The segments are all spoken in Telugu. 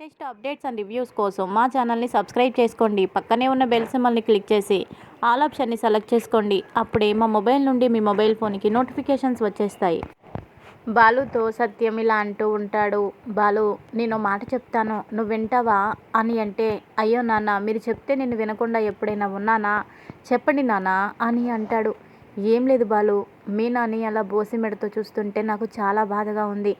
లేటెస్ట్ అప్డేట్స్ అండ్ రివ్యూస్ కోసం మా ఛానల్ని సబ్స్క్రైబ్ చేసుకోండి. పక్కనే ఉన్న బెల్ సింబల్ని క్లిక్ చేసి ఆల్ ఆప్షన్ని సెలెక్ట్ చేసుకోండి. అప్పుడే మా మొబైల్ నుండి మీ మొబైల్ ఫోన్కి నోటిఫికేషన్స్ వచ్చేస్తాయి. బాలుతో సత్యం ఇలా అంటూ ఉంటాడు. బాలు నేను మాట చెప్తాను. నువ్వు వింటావా? అని అంటే అయ్యో నాన్న మీరు చెప్తే నేను వినకుండా ఎప్పుడైనా ఉన్నానా? చెప్పండి నాన్న అని అంటాడు. ఏం లేదు బాలు మీ నాని అలా బోసిమెడతో చూస్తుంటే నాకు చాలా బాధగా ఉంది.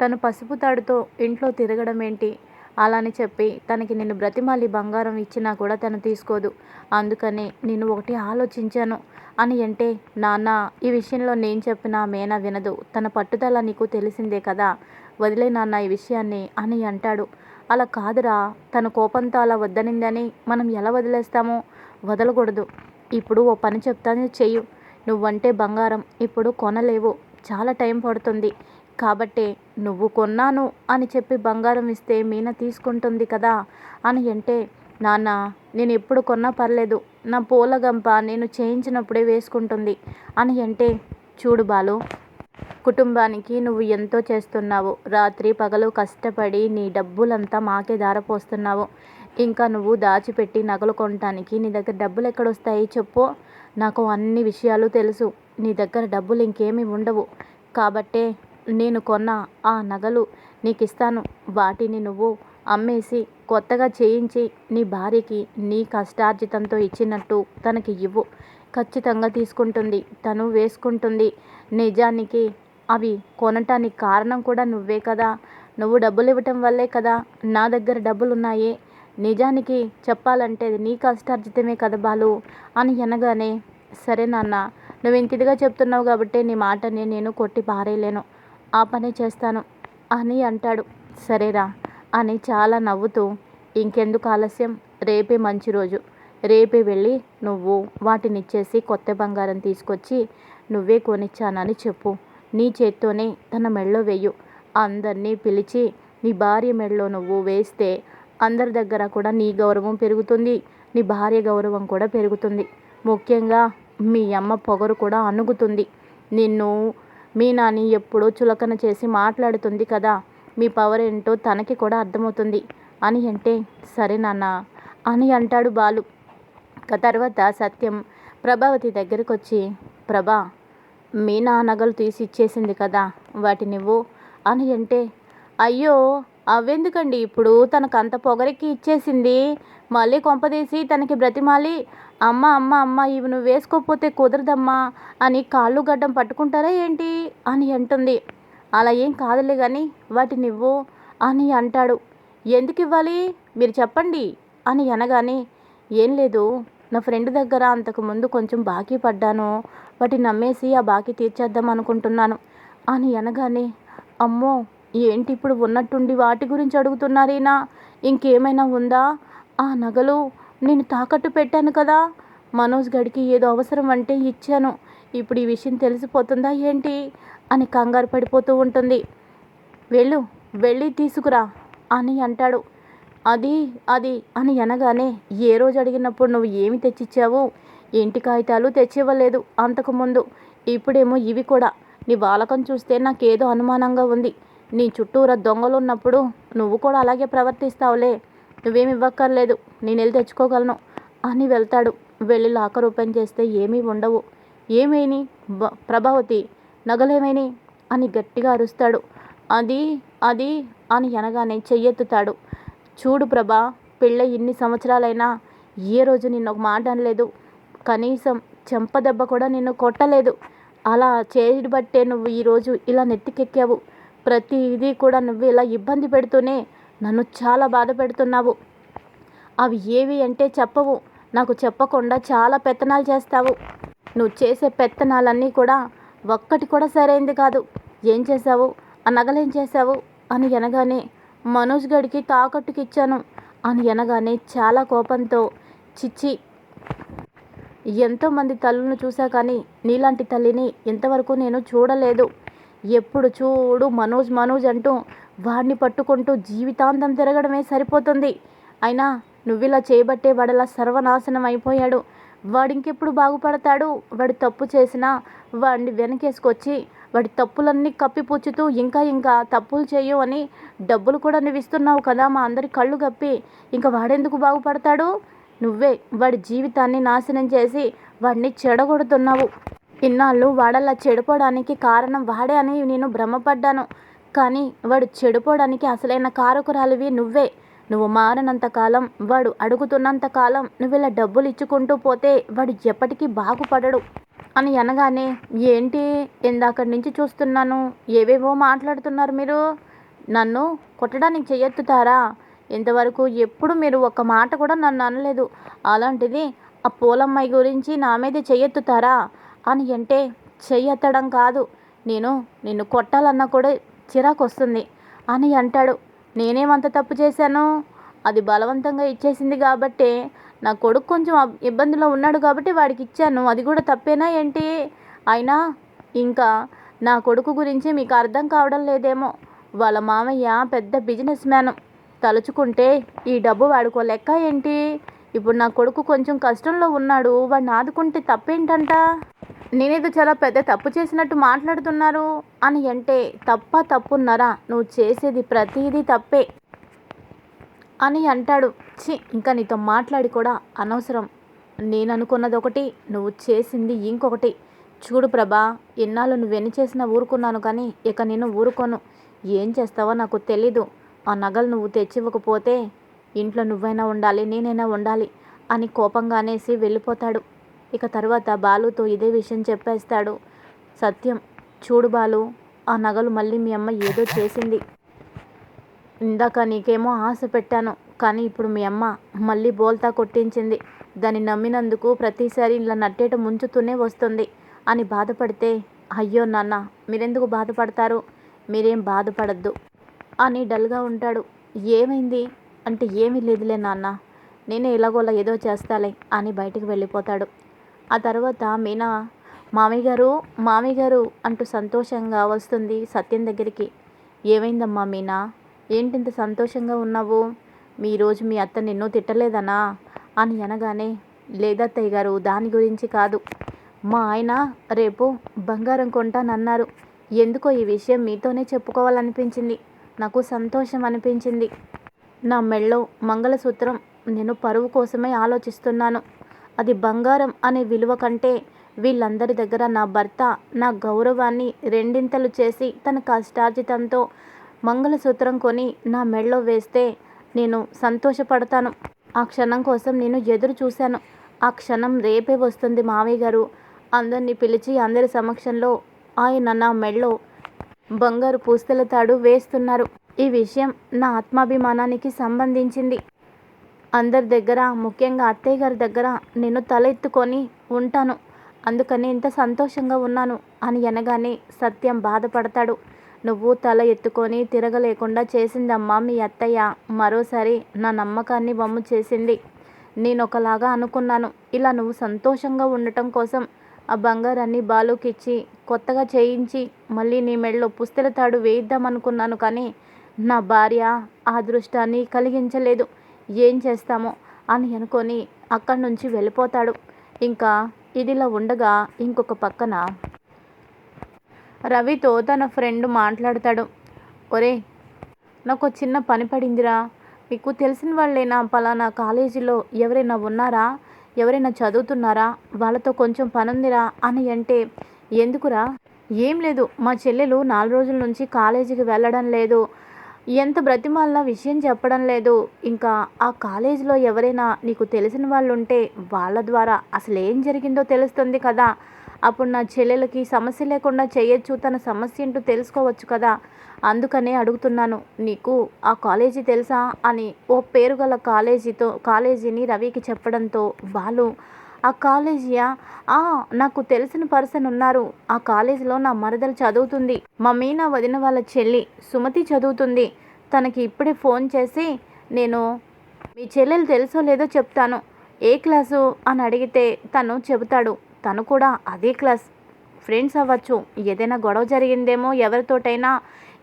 తను పసుపు తాడుతో ఇంట్లో తిరగడం ఏంటి అలా అని చెప్పి తనకి నేను బ్రతిమాలి బంగారం ఇచ్చినా కూడా తను తీసుకోదు. అందుకని నేను ఒకటి ఆలోచించాను. అని అంటే నాన్న ఈ విషయంలో నేను చెప్పినా మేనా వినదు. తన పట్టుదల నీకు తెలిసిందే కదా. వదిలే నాన్న ఈ విషయాన్ని అని అంటాడు. అలా కాదురా. తన కోపంతో అలా వద్దనిందని మనం ఎలా వదిలేస్తామో వదలకూడదు. ఇప్పుడు ఓ పని చెప్తాను చెయ్యు. నువ్వంటే బంగారం. ఇప్పుడు కొనలేవు. చాలా టైం పడుతుంది. కాబట్టే నువ్వు కొన్నాను అని చెప్పి బంగారం ఇస్తే మీన తీసుకుంటుంది కదా అని అంటే నాన్న నేను ఎప్పుడు కొన్నా పర్లేదు. నా పూలగంప నేను చేయించినప్పుడే వేసుకుంటుంది అని అంటే చూడు బాలు కుటుంబానికి నువ్వు ఎంతో చేస్తున్నావు. రాత్రి పగలు కష్టపడి నీ డబ్బులంతా మాకే దారపోస్తున్నావు ఇంకా నువ్వు దాచిపెట్టి నగలు కొనటానికి నీ దగ్గర డబ్బులు ఎక్కడొస్తాయి చెప్పు. నాకు అన్ని విషయాలు తెలుసు. నీ దగ్గర డబ్బులు ఇంకేమీ ఉండవు. కాబట్టే నేను కొన్న ఆ నగలు నీకు ఇస్తాను వాటిని నువ్వు అమ్మేసి కొత్తగా చేయించి నీ భార్యకి నీ కష్టార్జితంతో ఇచ్చినట్టు తనకి ఇవ్వు. ఖచ్చితంగా తీసుకుంటుంది. తను వేసుకుంటుంది. నిజానికి అవి కొనటానికి కారణం కూడా నువ్వే కదా. నువ్వు డబ్బులు ఇవ్వటం వల్లే కదా నా దగ్గర డబ్బులు ఉన్నాయి నిజానికి చెప్పాలంటే అది నీ కష్టార్జితమే కదా బాలు అని అనగానే సరే నాన్న నువ్వు ఇంత ఇదిగా చెప్తున్నావు కాబట్టి నీ మాటని నేను కొట్టి పారేయలేను. ఆ పని చేస్తాను అని అంటాడు. సరేరా అని చాలా నవ్వుతూ ఇంకెందుకు ఆలస్యం? రేపే మంచి రోజు. రేపే వెళ్ళి నువ్వు వాటిని ఇచ్చేసి కొత్త బంగారం తీసుకొచ్చి నువ్వే కొనిచ్చానని చెప్పు. నీ చేత్తోనే తన మెళ్ళో వెయ్యు అందరినీ పిలిచి నీ భార్య మెళ్ళో నువ్వు వేస్తే అందరి దగ్గర కూడా నీ గౌరవం పెరుగుతుంది. నీ భార్య గౌరవం కూడా పెరుగుతుంది. ముఖ్యంగా మీ అమ్మ పొగరు కూడా అణుగుతుంది. నిన్ను మీ నాని ఎప్పుడూ చులకన చేసి మాట్లాడుతుంది కదా మీ పవర్ ఏంటో తనకి కూడా అర్థమవుతుంది. అని అంటే సరే నాన్న అని అంటాడు బాలు. తర్వాత సత్యం ప్రభావతి దగ్గరకు వచ్చి ప్రభా మీ నగలు తీసి ఇచ్చేసింది కదా వాటినివ్వు అని అంటే అయ్యో అవెందుకండి ఇప్పుడు తనకు అంత పొగరికి ఇచ్చేసింది. మళ్ళీ కొంపదీసి తనకి బ్రతిమాలి. అమ్మ అమ్మ అమ్మ ఇవి నువ్వు వేసుకోకపోతే కుదరదమ్మా. అని కాళ్ళు గడ్డం పట్టుకుంటారా ఏంటి? అని అంటుంది. అలా ఏం కాదులే కానీ వాటిని ఇవ్వు అని అంటాడు. ఎందుకు ఇవ్వాలి? మీరు చెప్పండి అని అనగానే ఏం లేదు నా ఫ్రెండ్ దగ్గర అంతకుముందు కొంచెం బాకీ పడ్డాను. వాటిని నమ్మేసి ఆ బాకీ తీర్చేద్దాం అనుకుంటున్నాను అని అనగానే అమ్మో ఏంటి ఇప్పుడు ఉన్నట్టుండి వాటి గురించి అడుగుతున్నారేనా? ఇంకేమైనా ఉందా? ఆ నగలు నేను తాకట్టు పెట్టాను కదా. మనోజ్ గడికి ఏదో అవసరం అంటే ఇచ్చాను. ఇప్పుడు ఈ విషయం తెలిసిపోతుందా ఏంటి? అని కంగారు పడిపోతూ ఉంటుంది. వెళ్ళు వెళ్ళి తీసుకురా అని అంటాడు. అది అది అని అనగానే ఏ రోజు అడిగినప్పుడు నువ్వు ఏమి తెచ్చిచ్చావు? ఇంటి కాగితాలు? తెచ్చివ్వలేదు అంతకుముందు ఇప్పుడేమో ఇవి కూడా. నీ వాలకం చూస్తే నాకేదో అనుమానంగా ఉంది. నీ చుట్టూరా దొంగలు ఉన్నప్పుడు నువ్వు కూడా అలాగే ప్రవర్తిస్తావులే. నువ్వేమి ఇవ్వక్కర్లేదు. నేను వెళ్ళి తెచ్చుకోగలను. అని వెళ్తాడు. వెళ్ళి లాకర్ ఓపెన్ చేస్తే ఏమీ ఉండవు. ఏమైని? ప్రభావతి నగలేమైని? అని గట్టిగా అరుస్తాడు. అది అది అని అనగానే చెయ్యెత్తుతాడు. చూడు ప్రభా పెళ్ళ ఇన్ని సంవత్సరాలైనా ఏ రోజు నిన్ను ఒక మాట అనలేదు. కనీసం చెంపదెబ్బ కూడా నిన్ను కొట్టలేదు. అలా చేయబట్టే నువ్వు ఈరోజు ఇలా నెత్తికెక్కావు. ప్రతిదీ కూడా నువ్వు ఇలా ఇబ్బంది పెడుతూనే నన్ను చాలా బాధ పెడుతున్నావు. అవి ఏవి అంటే చెప్పవు. నాకు చెప్పకుండా చాలా పెత్తనాలు చేస్తావు. నువ్వు చేసే పెత్తనాలన్నీ కూడా ఒక్కటి కూడా సరైంది కాదు. ఏం చేసావు ఆ నగలేం చేసావు అని అనగానే మనోజ్ గడికి తాకట్టుకి ఇచ్చాను అని అనగానే చాలా కోపంతో చిచ్చి ఎంతోమంది తల్లులను చూసా కానీ నీలాంటి తల్లిని ఇంతవరకు నేను చూడలేదు. ఎప్పుడు చూడు మనోజ్ మనోజ్ అంటూ వాడిని పట్టుకుంటూ జీవితాంతం తిరగడమే సరిపోతుంది. అయినా నువ్విలా చేయబట్టే వాడలా సర్వనాశనం అయిపోయాడు. వాడు ఇంకెప్పుడు బాగుపడతాడు? వాడు తప్పు చేసినా వాడిని వెనకేసుకొచ్చి వాడి తప్పులన్నీ కప్పిపుచ్చుతూ ఇంకా ఇంకా తప్పులు చేయు అని డబ్బులు కూడా నువ్వు ఇస్తున్నావు కదా మా అందరి కళ్ళు కప్పి. ఇంకా వాడెందుకు బాగుపడతాడు? నువ్వే వాడి జీవితాన్ని నాశనం చేసి వాడిని చెడగొడుతున్నావు. ఇన్నాళ్ళు వాడలా చెడిపోవడానికి కారణం వాడే అని నేను భ్రమపడ్డాను. కానీ వాడు చెడిపోవడానికి అసలైన కారకురాలివి నువ్వే. నువ్వు మారనంత కాలం వాడు అడుగుతున్నంత కాలం నువ్వు ఇలా డబ్బులు ఇచ్చుకుంటూ పోతే వాడు ఎప్పటికీ బాగుపడడు. అని అనగానే ఏంటి? ఇందాకటి నుంచి చూస్తున్నాను. ఏవేవో మాట్లాడుతున్నారు మీరు. నన్ను కొట్టడానికి చెయ్యెత్తుతారా ఇంతవరకు ఎప్పుడు మీరు ఒక మాట కూడా నన్ను అనలేదు. అలాంటిది ఆ పూలమ్మాయి గురించి నా మీద చెయ్యెత్తుతారా అని అంటే చెయ్యెత్తడం కాదు. నేను నిన్ను కొట్టాలన్నా కూడా చిరాకు వస్తుంది అని అంటాడు. నేనేమంత తప్పు చేశాను? అది బలవంతంగా ఇచ్చేసింది కాబట్టి నా కొడుకు కొంచెం ఇబ్బందిలో ఉన్నాడు కాబట్టి వాడికి ఇచ్చాను అది కూడా తప్పేనా ఏంటి? అయినా ఇంకా నా కొడుకు గురించి మీకు అర్థం కావడం లేదేమో. వాళ్ళ మామయ్య పెద్ద బిజినెస్ మ్యాన్. తలుచుకుంటే ఈ డబ్బు వాడుకో లెక్క ఏంటి? ఇప్పుడు నా కొడుకు కొంచెం కష్టంలో ఉన్నాడు వాడిని ఆదుకుంటే తప్పేంటంట? నేనేదో చాలా పెద్ద తప్పు చేసినట్టు మాట్లాడుతున్నారు అని అంటే తప్ప తప్పున్నారా? నువ్వు చేసేది ప్రతిదీ తప్పే అని అంటాడు. ఛీ ఇంకా నీతో మాట్లాడి కూడా అనవసరం. నేను అనుకున్నది ఒకటి నువ్వు చేసింది ఇంకొకటి. చూడు ప్రభా ఎన్నాళ్ళు నువ్వెన్ని చేసినా ఊరుకున్నాను కానీ ఇక నేను ఊరుకోను. ఏం చేస్తావో నాకు తెలీదు. ఆ నగలు నువ్వు తెచ్చివ్వకపోతే ఇంట్లో నువ్వైనా ఉండాలి నేనైనా ఉండాలి అని కోపంగా అనేసి వెళ్ళిపోతాడు. ఇక తర్వాత బాలుతో ఇదే విషయం చెప్పేస్తాడు. సత్యం చూడు బాలు ఆ నగలు మళ్ళీ మీ అమ్మ ఏదో చేసింది. ఇందాక నీకేమో ఆశ పెట్టాను కానీ ఇప్పుడు మీ అమ్మ మళ్ళీ బోల్తా కొట్టించింది. దాన్ని నమ్మినందుకు ప్రతిసారి ఇలా నట్టేట ముంచుతూనే వస్తుంది అని బాధపడితే అయ్యో నాన్న మీరెందుకు బాధపడతారు? మీరేం బాధపడద్దు అని డల్గా ఉంటాడు. ఏమైంది? అంటే ఏమీ లేదులే నాన్న. నేనే ఎలాగోలా ఏదో చేస్తాలే అని బయటికి వెళ్ళిపోతాడు. ఆ తర్వాత మీనా మామయ్య గారు మామయ్య గారు అంటూ సంతోషంగా వస్తుంది సత్యం దగ్గరికి. ఏమైందమ్మా మీనా? ఏంటింత సంతోషంగా ఉన్నావు? మీ రోజు మీ అత్త నిన్ను తిట్టలేదనా? అని అనగానే లేదత్తయ్య గారు దాని గురించి కాదు. మా ఆయన రేపు బంగారం కొంటానన్నారు. ఎందుకో ఈ విషయం మీతోనే చెప్పుకోవాలనిపించింది. నాకు సంతోషం అనిపించింది. నా మెళ్ళో మంగళసూత్రం నేను పరువు కోసమే ఆలోచిస్తున్నాను. అది బంగారం అనే విలువ కంటే వీళ్ళందరి దగ్గర నా భర్త నా గౌరవాన్ని రెండింతలు చేసి తన కష్టార్జితంతో మంగళసూత్రం కొని నా మెళ్ళో వేస్తే నేను సంతోషపడతాను. ఆ క్షణం కోసం నేను ఎదురు చూశాను. ఆ క్షణం రేపే వస్తుంది మావయ్య గారు. అందరినీ పిలిచి అందరి సమక్షంలో ఆయన నా మెళ్ళో బంగారు పూస్తల తాడు వేస్తున్నారు. ఈ విషయం నా ఆత్మాభిమానానికి సంబంధించింది. అందరి దగ్గర ముఖ్యంగా అత్తయ్య గారి దగ్గర నేను తల ఎత్తుకొని ఉంటాను. అందుకని ఇంత సంతోషంగా ఉన్నాను అని అనగానే సత్యం బాధపడతాడు. నువ్వు తల ఎత్తుకొని తిరగలేకుండా చేసిందమ్మా మీ అత్తయ్య. మరోసారి నా నమ్మకాన్ని బొమ్మ చేసింది. నేను ఒకలాగా అనుకున్నాను. ఇలా నువ్వు సంతోషంగా ఉండటం కోసం ఆ బంగారాన్ని బాలుకిచ్చి కొత్తగా చేయించి మళ్ళీ నీ మెడలో పుస్తల తాడు వేయిద్దామనుకున్నాను కానీ నా భార్య ఆ దృష్టాన్ని కలిగించలేదు. ఏం చేస్తామో అని అనుకొని అక్కడి నుంచి వెళ్ళిపోతాడు. ఇంకా ఇదిలా ఉండగా ఇంకొక పక్కన రవితో తన ఫ్రెండ్ మాట్లాడతాడు. ఒరే నాకు చిన్న పని పడిందిరా. మీకు తెలిసిన వాళ్ళేనా పలానా కాలేజీలో ఎవరైనా ఉన్నారా? ఎవరైనా చదువుతున్నారా? వాళ్ళతో కొంచెం పనుందిరా అని అంటే ఎందుకురా? ఏం లేదు మా చెల్లెలు నాలుగు రోజుల నుంచి కాలేజీకి వెళ్ళడం లేదు. ఎంత బ్రతిమాలినా విషయం చెప్పడం లేదు. ఇంకా ఆ కాలేజీలో ఎవరైనా నీకు తెలిసిన వాళ్ళు ఉంటే వాళ్ళ ద్వారా అసలు ఏం జరిగిందో తెలుస్తుంది కదా. అప్పుడు నా చెల్లెలకి సమస్య లేకుండా చేయొచ్చు తన సమస్య ఏంటో తెలుసుకోవచ్చు కదా. అందుకనే అడుగుతున్నాను నీకు ఆ కాలేజీ తెలుసా? అని ఓ పేరు గల కాలేజీతో కాలేజీని రవికి చెప్పడంతో వాళ్ళు ఆ కాలేజీయా ఆ? నాకు తెలిసిన పర్సన్ ఉన్నారు. ఆ కాలేజీలో నా మరదలు చదువుతుంది. మా నా వదిన వాళ్ళ చెల్లి సుమతి చదువుతుంది. తనకి ఇప్పుడే ఫోన్ చేసి నేను మీ చెల్లెలు తెలుసో లేదో చెప్తాను. ఏ క్లాసు? అని అడిగితే తను చెబుతాడు. తను కూడా అదే క్లాస్. ఫ్రెండ్స్ అవ్వచ్చు. ఏదైనా గొడవ జరిగిందేమో ఎవరితోటైనా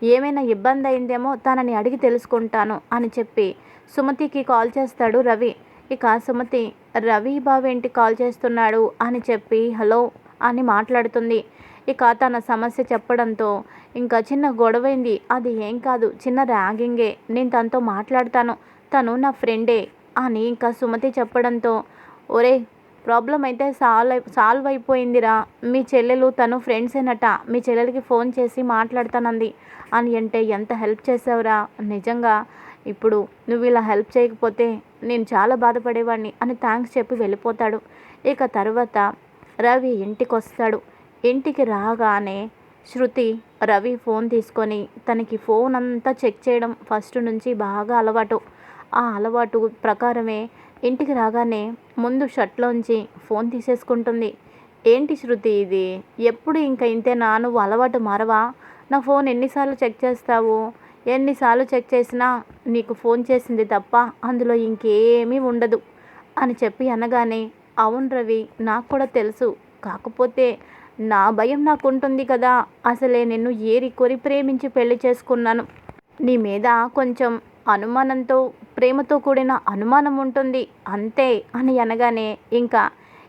ఏమైనా ఇబ్బంది అయిందేమో తనని అడిగి తెలుసుకుంటాను అని చెప్పి సుమతికి కాల్ చేస్తాడు రవి. ఇక సుమతి రవి బావేంటి కాల్ చేస్తున్నాడు? అని చెప్పి హలో అని మాట్లాడుతుంది. ఇక తన సమస్య చెప్పడంతో ఇంకా చిన్న గొడవైంది. అది ఏం కాదు. చిన్న ర్యాగింగే. నేను తనతో మాట్లాడతాను. తను నా ఫ్రెండే అని ఇంకా సుమతి చెప్పడంతో ఒరే ప్రాబ్లం అయితే సాల్వ్ సాల్వ్ అయిపోయిందిరా. మీ చెల్లెలు తను ఫ్రెండ్సేనట. మీ చెల్లెలకి ఫోన్ చేసి మాట్లాడతానంది అని అంటే ఎంత హెల్ప్ చేసావురా? నిజంగా ఇప్పుడు నువ్వు ఇలా హెల్ప్ చేయకపోతే నేను చాలా బాధపడేవాడిని అని థ్యాంక్స్ చెప్పి వెళ్ళిపోతాడు. ఇక తర్వాత రవి ఇంటికి వస్తాడు. ఇంటికి రాగానే శృతి రవి ఫోన్ తీసుకొని తనకి ఫోన్ అంతా చెక్ చేయడం ఫస్ట్ నుంచి బాగా అలవాటు. ఆ అలవాటు ప్రకారమే ఇంటికి రాగానే ముందు షర్ట్లోంచి ఫోన్ తీసేసుకుంటుంది. ఏంటి శృతి ఇది? ఎప్పుడు ఇంకా ఇంతేనా? నువ్వు అలవాటు మారవా? నా ఫోన్ ఎన్నిసార్లు చెక్ చేస్తావు? ఎన్నిసార్లు చెక్ చేసినా నీకు ఫోన్ చేసింది తప్ప అందులో ఇంకేమీ ఉండదు అని చెప్పి అనగానే అవును రవి నాకు కూడా తెలుసు. కాకపోతే నా భయం నాకు ఉంటుంది కదా. అసలే నిన్ను ఏరి కొరి ప్రేమించి పెళ్ళి చేసుకున్నాను. నీ మీద కొంచెం అనుమానంతో ప్రేమతో కూడిన అనుమానం ఉంటుంది. అంతే అని అనగానే ఇంకా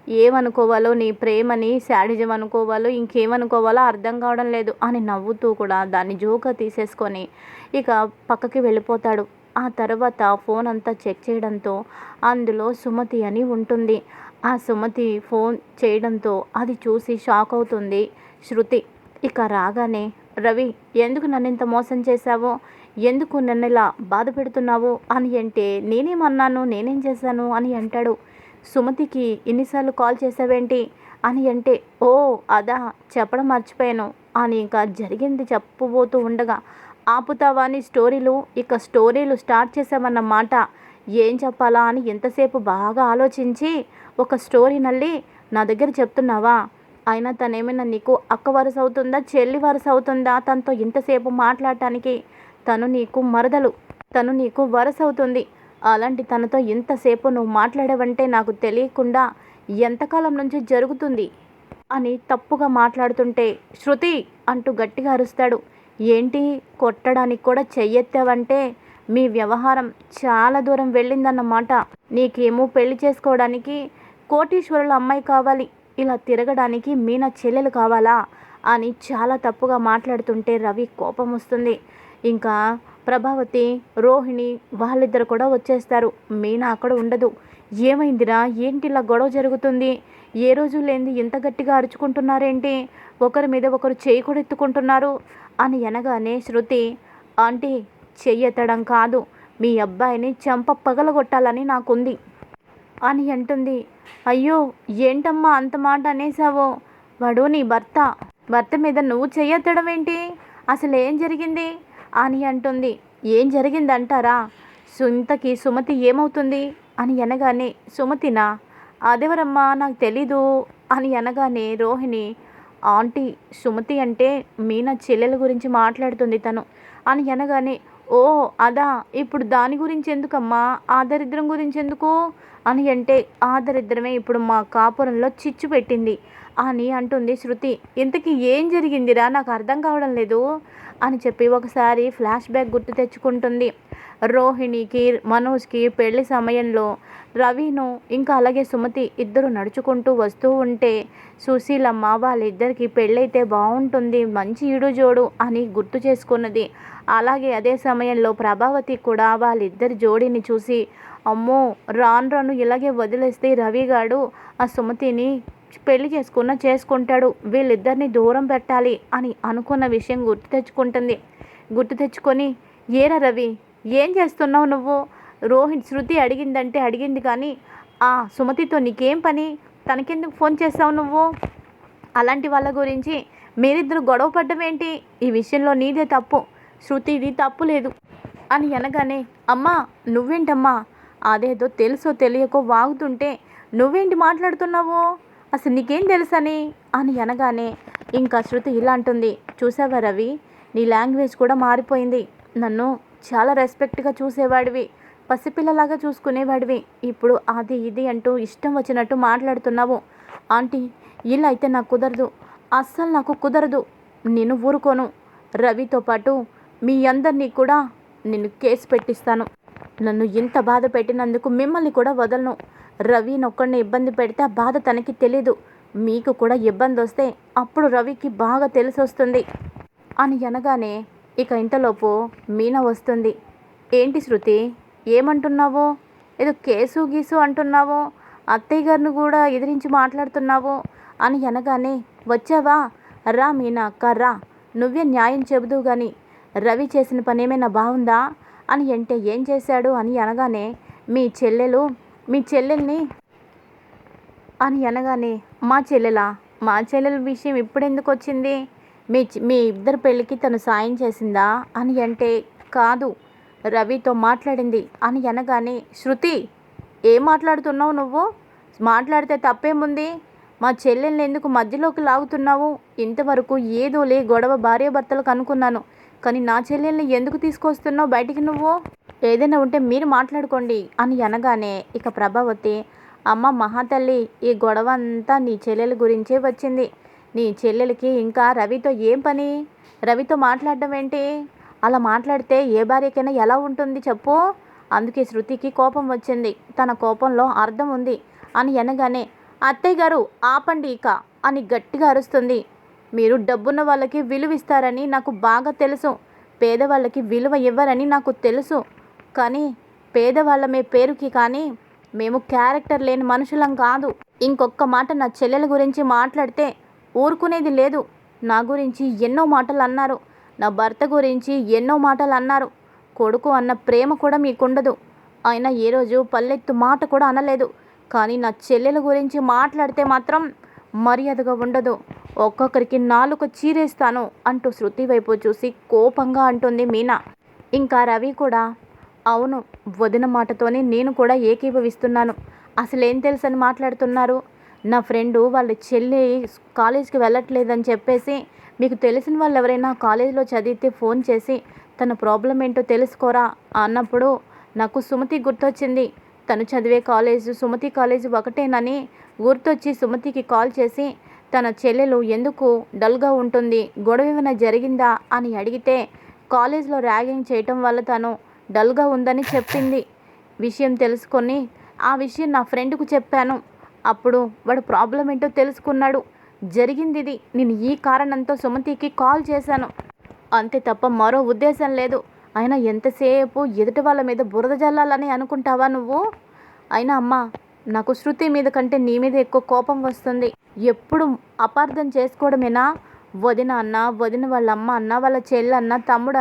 ఏమనుకోవాలో నీ ప్రేమని శాడిజం అనుకోవాలో ఇంకేమనుకోవాలో అర్థం కావడం లేదు అని నవ్వుతూ కూడా దాన్ని జోక తీసేసుకొని ఇక పక్కకి వెళ్ళిపోతాడు. ఆ తర్వాత ఫోన్ అంతా చెక్ చేయడంతో అందులో సుమతి అని ఉంటుంది. ఆ సుమతి ఫోన్ చేయడంతో అది చూసి షాక్ అవుతుంది. శృతి ఇక రాగానే రవి ఎందుకు నన్ను ఇంత మోసం చేశావు? ఎందుకు నన్ను ఇలా బాధ పెడుతున్నావు? అని అంటే నేనేమన్నాను? నేనేం చేశాను? అని అంటాడు. సుమతికి ఎన్నిసార్లు కాల్ చేసావేంటి అని అంటే ఓ అదా చెప్పడం మర్చిపోయాను. అని ఇంకా జరిగింది చెప్పబోతూ ఉండగా ఆపుతావా అని స్టోరీలు? ఇక స్టోరీలు స్టార్ట్ చేసామన్నమాట ఏం చెప్పాలా అని ఎంతసేపు బాగా ఆలోచించి ఒక స్టోరీ నల్లి నా దగ్గర చెప్తున్నావా? అయినా తనేమైనా నీకు అక్క వరుస అవుతుందా చెల్లి వరుస అవుతుందా తనతో ఇంతసేపు మాట్లాడటానికి తను నీకు మరదలు తను నీకు వరుస అవుతుంది అలాంటి తనతో ఎంతసేపు నువ్వు మాట్లాడావంటే నాకు తెలియకుండా ఎంతకాలం నుంచి జరుగుతుంది అని తప్పుగా మాట్లాడుతుంటే శృతి అంటూ గట్టిగా అరుస్తాడు. ఏంటి? కొట్టడానికి కూడా చెయ్యెత్తావంటే మీ వ్యవహారం చాలా దూరం వెళ్ళిందన్నమాట. నీకేమో పెళ్ళి చేసుకోవడానికి కోటీశ్వరుల అమ్మాయి కావాలి. ఇలా తిరగడానికి మీనా చెల్లెలు కావాలా? అని చాలా తప్పుగా మాట్లాడుతుంటే రవి కోపం వస్తుంది. ఇంకా ప్రభావతి రోహిణి వాళ్ళిద్దరు కూడా వచ్చేస్తారు. మీనా అక్కడ ఉండదు. ఏమైందిరా? ఏంటి ఇలా గొడవ జరుగుతుంది? ఏ రోజు లేనిది ఇంత గట్టిగా అరుచుకుంటున్నారేంటి? ఒకరి మీద ఒకరు చేయి కూడా ఎత్తుకుంటున్నారు అని అనగానే శృతి ఆంటీ చెయ్యెత్తడం కాదు. మీ అబ్బాయిని చెంప పగలగొట్టాలని నాకుంది. అని అంటుంది. అయ్యో ఏంటమ్మా అంత మాట అనేసావో వాడు నీ భర్త. భర్త మీద నువ్వు చెయ్యెత్తడం ఏంటి? అసలు ఏం జరిగింది? అని అంటుంది. ఏం జరిగిందంటారా? సుంతకి సుమతి ఏమవుతుంది? అని అనగానే సుమతినా? అదేవరమ్మా నాకు తెలీదు. అని అనగానే రోహిణి ఆంటీ సుమతి అంటే మీనా చెల్లెల గురించి మాట్లాడుతుంది తను. అని అనగానే ఓ అదా ఇప్పుడు దాని గురించి ఎందుకమ్మా ఆ దరిద్రం గురించి ఎందుకు అని అంటే ఆదరిద్రమే ఇప్పుడు మా కాపురంలో చిచ్చు పెట్టింది. అని అంటుంది శృతి. ఇంతకీ ఏం జరిగిందిరా? నాకు అర్థం కావడం లేదు అని చెప్పి ఒకసారి ఫ్లాష్ బ్యాక్ గుర్తు తెచ్చుకుంటుంది. రోహిణికి మనోజ్కి పెళ్ళి సమయంలో రవిను ఇంకా అలాగే సుమతి ఇద్దరు నడుచుకుంటూ వస్తూ ఉంటే సుశీలమ్మ వాళ్ళిద్దరికి పెళ్ళైతే బాగుంటుంది మంచి ఈడు జోడు అని గుర్తు చేసుకున్నది. అలాగే అదే సమయంలో ప్రభావతి కూడా వాళ్ళిద్దరి జోడిని చూసి అమ్మో రాను రాను ఇలాగే వదిలేస్తే రవిగాడు ఆ సుమతిని పెళ్ళి చేసుకున్న చేసుకుంటాడు. వీళ్ళిద్దరిని దూరం పెట్టాలి అని అనుకున్న విషయం గుర్తు తెచ్చుకుంటుంది. గుర్తు తెచ్చుకొని ఏరా రవి ఏం చేస్తున్నావు నువ్వు? రోహిత్ శృతి అడిగిందంటే అడిగింది కానీ ఆ సుమతితో నీకేం పని? తనకెందుకు ఫోన్ చేస్తావు నువ్వు? అలాంటి వాళ్ళ గురించి మీరిద్దరు గొడవ పడ్డం ఏంటి? ఈ విషయంలో నీదే తప్పు. శృతిది తప్పు లేదు. అని అనగానే అమ్మా నువ్వేంటమ్మా? అదేదో తెలుసో తెలియకో వాగుతుంటే నువ్వేంటి మాట్లాడుతున్నావు? అసలు నీకేం తెలుసని? అని అనగానే ఇంకా శృతి ఇలా అంటుంది. చూసావా రవి? నీ లాంగ్వేజ్ కూడా మారిపోయింది. నన్ను చాలా రెస్పెక్ట్గా చూసేవాడివి. పసిపిల్లలాగా చూసుకునేవాడివి. ఇప్పుడు అది ఇది అంటూ ఇష్టం వచ్చినట్టు మాట్లాడుతున్నావు. ఆంటీ ఇలా అయితే నాకు కుదరదు. అస్సలు నాకు కుదరదు. నేను ఊరుకోను. రవితో పాటు మీ అందరినీ కూడా నేను కేసు పెట్టిస్తాను. నన్ను ఇంత బాధ పెట్టినందుకు మిమ్మల్ని కూడా వదలను. రవి నొక్కడిని ఇబ్బంది పెడితే ఆ బాధ తనకి తెలీదు. మీకు కూడా ఇబ్బంది వస్తే అప్పుడు రవికి బాగా తెలిసి వస్తుంది. అని అనగానే ఇక ఇంతలోపు మీనా వస్తుంది. ఏంటి శృతి? ఏమంటున్నావు? ఏదో కేసు గీసు అంటున్నావు? అత్తయ్య గారిని కూడా ఎదిరించి మాట్లాడుతున్నావు? అని అనగానే వచ్చావా? రా మీనా అక్క రా. నువ్వే న్యాయం చెబుదు కానీ రవి చేసిన పని ఏమైనా బాగుందా? అని అంటే ఏం చేశాడు అని అనగానే మీ చెల్లెలు మీ చెల్లెల్ని అని అనగానే మా చెల్లెలా? మా చెల్లెల విషయం ఇప్పుడు ఎందుకు వచ్చింది? మీ మీ ఇద్దరు పెళ్ళికి తను సాయం చేసిందా? అని అంటే కాదు రవితో మాట్లాడింది అని అనగానే శృతి ఏం మాట్లాడుతున్నావు నువ్వు? మాట్లాడితే తప్పేముంది? మా చెల్లెల్ని ఎందుకు మధ్యలోకి లాగుతున్నావు? ఇంతవరకు ఏదోలే గొడవ భార్యాభర్తలకు అనుకున్నాను. కానీ నా చెల్లెల్ని ఎందుకు తీసుకొస్తున్నావు? బయటికి నువ్వు? ఏదైనా ఉంటే మీరు మాట్లాడుకోండి అని అనగానే ఇక ప్రభావతి అమ్మ మహాతల్లి ఈ గొడవ అంతా నీ చెల్లెల గురించే వచ్చింది. నీ చెల్లెలకి ఇంకా రవితో ఏం పని? రవితో మాట్లాడడం ఏంటి? అలా మాట్లాడితే ఏ భార్యకైనా ఎలా ఉంటుంది చెప్పు? అందుకే శృతికి కోపం వచ్చింది. తన కోపంలో అర్థం ఉంది అని అనగానే అత్తయ్య గారు ఆపండి ఇక అని గట్టిగా అరుస్తుంది. మీరు డబ్బున్న వాళ్ళకి విలువ ఇస్తారని నాకు బాగా తెలుసు. పేదవాళ్ళకి విలువ ఇవ్వరని నాకు తెలుసు. కానీ పేదవాళ్ళమే పేరుకి కానీ మేము క్యారెక్టర్ లేని మనుషులం కాదు. ఇంకొక మాట నా చెల్లెల గురించి మాట్లాడితే ఊరుకునేది లేదు. నా గురించి ఎన్నో మాటలు అన్నారు. నా భర్త గురించి ఎన్నో మాటలు అన్నారు. కొడుకు అన్న ప్రేమ కూడా మీకుండదు. అయినా ఏ రోజు పల్లెత్తు మాట కూడా అనలేదు. కానీ నా చెల్లెల గురించి మాట్లాడితే మాత్రం మర్యాదగా ఉండదు. ఒక్కొక్కరికి నాలుక చీరేస్తాను అంటూ శృతి వైపు చూసి కోపంగా అంటుంది మీనా. ఇంకా రవి కూడా అవును వదిన మాటతోనే నేను కూడా ఏకీభవిస్తున్నాను. అసలేం తెలుసని మాట్లాడుతున్నారు? నా ఫ్రెండు వాళ్ళ చెల్లి కాలేజీకి వెళ్ళట్లేదని చెప్పేసి మీకు తెలిసిన వాళ్ళు ఎవరైనా కాలేజీలో చదివితే ఫోన్ చేసి తన ప్రాబ్లం ఏంటో తెలుసుకోరా అన్నప్పుడు నాకు సుమతి గుర్తొచ్చింది. తను చదివే కాలేజ్ సుమతి కాలేజ్ ఒకటేనని గుర్తొచ్చి సుమతికి కాల్ చేసి తన చెల్లెలు ఎందుకు డల్గా ఉంటుంది? గొడవ ఏమైనా జరిగిందా? అని అడిగితే కాలేజ్లో ర్యాగింగ్ చేయటం వల్ల తను డల్గా ఉందని చెప్పింది. విషయం తెలుసుకొని ఆ విషయం నా ఫ్రెండ్కు చెప్పాను. అప్పుడు వాడు ప్రాబ్లం ఏంటో తెలుసుకున్నాడు. జరిగింది ఇది నేను ఈ కారణంతో సుమతికి కాల్ చేశాను. అంతే తప్ప మరో ఉద్దేశం లేదు. అయినా ఎంతసేపు ఎదుటి వాళ్ళ మీద బురద జల్లాలని అనుకుంటావా నువ్వు? అయినా అమ్మా నాకు శృతి మీద కంటే నీ మీద ఎక్కువ కోపం వస్తుంది. ఎప్పుడు అపార్థం చేసుకోవడమేనా? వదిన అన్న వదిన వాళ్ళ అమ్మ అన్న వాళ్ళ చెల్లన్న తమ్ముడు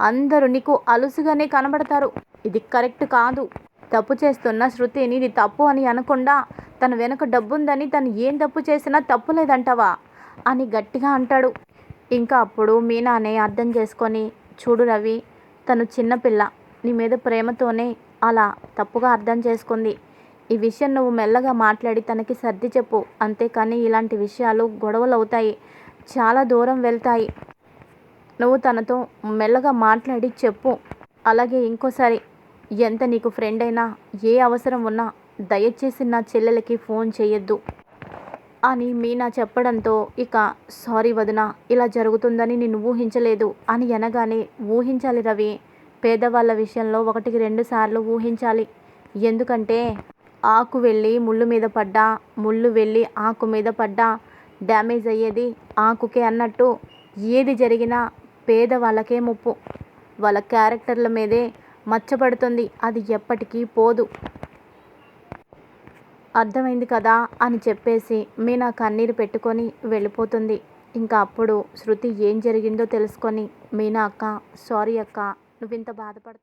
అందరూ నీకు అలుసుగానే కనబడతారు. ఇది కరెక్ట్ కాదు. తప్పు చేస్తున్న శృతిని ఇది తప్పు అని అనకుండా తన వెనుక డబ్బుందని తను ఏం తప్పు చేసినా తప్పు లేదంటావా? అని గట్టిగా అంటాడు. ఇంకా అప్పుడు మీనానే అర్థం చేసుకొని చూడు రవి తను చిన్నపిల్ల నీ మీద ప్రేమతోనే అలా తప్పుగా అర్థం చేసుకుంది. ఈ విషయం నువ్వు మెల్లగా మాట్లాడి తనకి సర్ది చెప్పు. అంతేకాని ఇలాంటి విషయాలు గొడవలు అవుతాయి చాలా దూరం వెళ్తాయి. నువ్వు తనతో మెల్లగా మాట్లాడి చెప్పు. అలాగే ఇంకోసారి ఎంత నీకు ఫ్రెండ్ అయినా ఏ అవసరం ఉన్నా దయచేసి నా చెల్లెలకి ఫోన్ చేయొద్దు. అని మీనా చెప్పడంతో ఇక సారీ వదిన ఇలా జరుగుతుందని నేను ఊహించలేదు అని అనగానే ఊహించాలి రవి. పేదవాళ్ళ విషయంలో ఒకటికి రెండు సార్లు ఊహించాలి. ఎందుకంటే ఆకు వెళ్ళి ముళ్ళు మీద పడ్డా ముళ్ళు వెళ్ళి ఆకు మీద పడ్డా డ్యామేజ్ అయ్యేది ఆకుకే అన్నట్టు ఏది జరిగినా పేద వాళ్ళకే ముప్పు. వాళ్ళ క్యారెక్టర్ల మీదే మచ్చపడుతుంది. అది ఎప్పటికీ పోదు. అర్థమైంది కదా అని చెప్పేసి మీనా కన్నీరు పెట్టుకొని వెళ్ళిపోతుంది. ఇంకా అప్పుడు శృతి ఏం జరిగిందో తెలుసుకొని మీనా అక్క సారీ అక్క నువ్వు ఇంత బాధపడతా